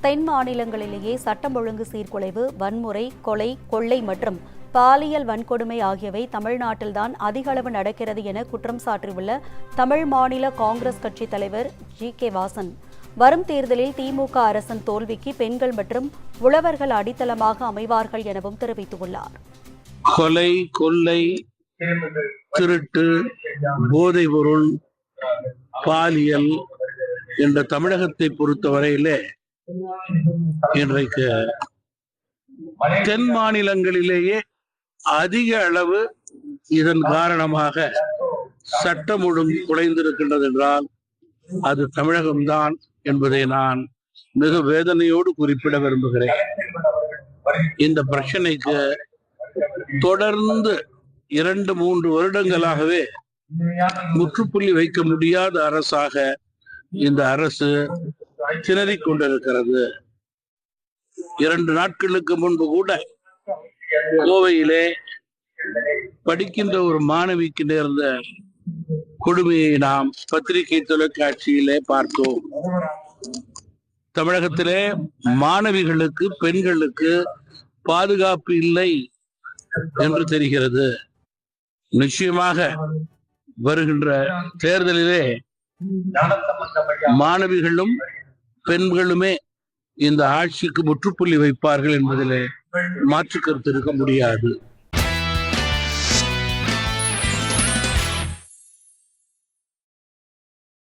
தென் மாநிலங்களிலேயே சட்டம் ஒழுங்கு சீர்குலைவு வன்முறை கொலை கொள்ளை மற்றும் பாலியல் வன்கொடுமை ஆகியவை தமிழ்நாட்டில்தான் அதிக அளவு நடக்கிறது என குற்றம் சாட்டியுள்ள தமிழ் மாநில காங்கிரஸ் கட்சி தலைவர் ஜி. கே. வாசன். வரும் தேர்தலில் திமுக அரசின் தோல்விக்கு பெண்கள் மற்றும் உழவர்கள் அடித்தளமாக அமைவார்கள் எனவும் தெரிவித்துள்ளார். கொலை கொள்ளை திருட்டு போதை பொருள் பாலியல் என்ற தமிழகத்தை பொறுத்தவரையிலே இன்றைக்கு தென் மாநிலங்களிலேயே அதிக அளவு இதன் காரணமாக சட்டம் ஒழுங்கு குலைந்திருக்கின்றது என்றால் அது தமிழகம்தான் என்பதை நான் மிக வேதனையோடு குறிப்பிட விரும்புகிறேன். இந்த பிரச்சனைக்கு தொடர்ந்து இரண்டு மூன்று வருடங்களாகவே முற்றுப்புள்ளி வைக்க முடியாத அரசாக இந்த அரசு திணறிக் கொண்டிருக்கிறது. இரண்டு நாட்களுக்கு முன்பு கூட கோவையிலே படிக்கின்ற ஒரு மாணவிக்கு நேர்ந்த கொடுமையை நாம் பத்திரிகை தொலைக்காட்சியிலே பார்த்தோம். தமிழகத்திலே மாணவிகளுக்கு பெண்களுக்கு பாதுகாப்பு இல்லை என்று தெரிகிறது. நிச்சயமாக வருகின்ற தேர்தலிலே மாணவிகளும் பெண்களுமே இந்த ஆட்சிக்கு முற்றுப்புள்ளி வைப்பார்கள் என்பதிலே மாற்று கருத்து இருக்க முடியாது.